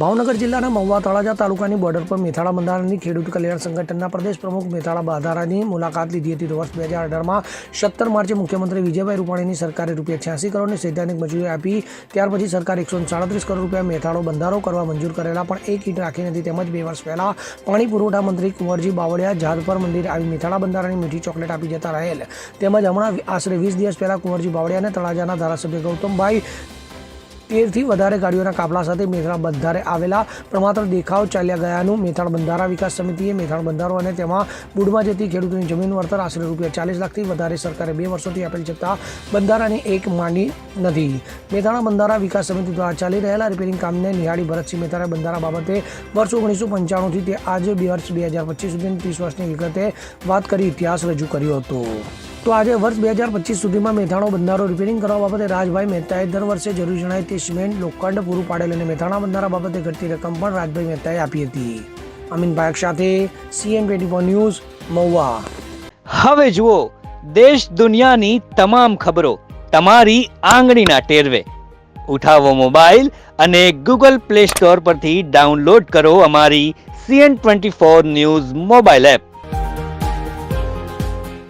ભાવનગર જિલ્લાના મહુવા તળાજા તાલુકાની બોર્ડર પર મેથાળા બંધારણની ખેડૂત કલ્યાણ સંગઠનના પ્રદેશ પ્રમુખ મેથાળા બાધારાની મુલાકાત લીધી હતી. વર્ષ બે હજાર અઢારમાં સત્તર માર્ચે મુખ્યમંત્રી વિજયભાઈ રૂપાણીની સરકારે રૂપિયા છ્યાસી કરોડની સૈદ્ધાંતિક મજૂરી આપી. ત્યાર પછી સરકાર એકસો સાડત્રીસ કરોડ રૂપિયા મેથાળો બંધારો કરવા મંજૂર કરેલા પણ એક ઈંટ રાખી નથી. તેમજ બે વર્ષ પહેલા પાણી પુરવઠા મંત્રી કુંવરજી બાવળિયા જાદપર મંદિર આવી મેથાળા બંધારાની મીઠી ચોકલેટ આપી જતા રહેલ. તેમજ હમણાં આશરે વીસ દિવસ પહેલા કુંવરજી બાવળિયાને તળાજાના ધારાસભ્ય ગૌતમભાઈ તેરથી વધારે ગાડીઓના કાફલા સાથે મેથાણ બંધારે આવેલા પણ માત્ર દેખાવ ચાલ્યા ગયાનું મેથાણ બંધારા વિકાસ સમિતિએ મેથાણ બંધારો અને તેમાં બુડમાં જતી ખેડૂતોની જમીન વળતર આશરે રૂપિયા ચાલીસ લાખથી વધારે સરકારે બે વર્ષોથી આપેલ છતાં બંધારાની એક માંડી નથી. મેથાણા બંધારા વિકાસ સમિતિ દ્વારા ચાલી રહેલા રિપેરિંગ કામને નિહાળી ભરતસિંહ મહેતાના બંધારા બાબતે વર્ષ ઓગણીસો પંચાણુંથી તે આજે બે વર્ષ બે હજાર પચીસ સુધીની ત્રીસ વર્ષની વિગતે વાત કરી ઇતિહાસ રજૂ કર્યો હતો. તો આજે વર્ષ બે હજાર પચીસ સુધીમાં મેથાણો બંધારો રિપેરિંગ કરવા બાબતે રાજભાઈ મહેતાએ દર વર્ષે જરૂર જણાય તે સિમેન્ટ લોખંડ પૂરું પાડેલ અને મેથાણા બંધારા બાબતે ઘટતી રકમ પણ રાજભાઈ મહેતાએ આપી હતી. અમીન પાયક સાથે CN twenty four news, Mahuva. હવે જુઓ, દેશ દુનિયાની તમામ ખબરો તમારી આંગળીના ટેરવે. ઉઠાવો મોબાઈલ અને ગૂગલ પ્લે સ્ટોર પરથી ડાઉનલોડ કરો અમારી CN twenty four news mobile app.